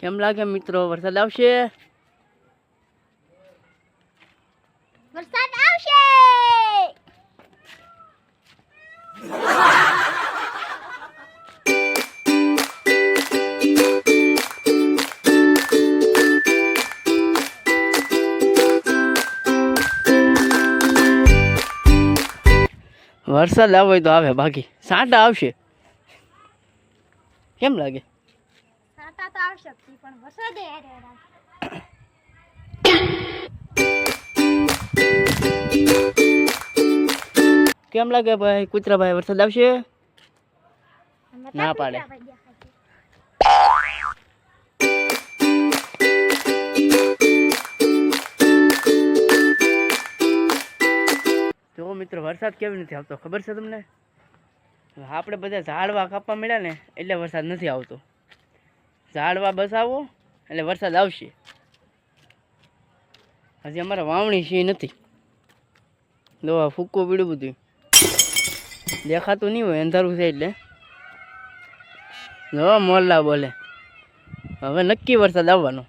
કેમ લાગે મિત્રો વરસાદ આવશે? વરસાદ આવશે! વરસાદ આવે તો આવે બાકી સાંટા આવશે. કેમ લાગે? સાટા તો આવશે જ પણ વરસાદ હારે કેમ લાગે ભાઈ કૂતરાભાઈ વરસાદ આવશે? ના પાડે. ભાઈ. જો મિત્રો વરસાદ કેવી નથી આવતો? ખબર છે તમને? આપણે બધા ઝાડવા કાપવા મળ્યા ને એટલે વરસાદ નથી આવતો. ઝાડવા બસાવો, એટલે વરસાદ આવશે. હજી અમારે વાવણી છે નથી. દવા આ ફૂક્કો પીડું બધું દેખાતું નહીં હોય, અંધારું છે એટલે. જો મોરલા બોલે. હવે નક્કી વરસાદ આવવાનો.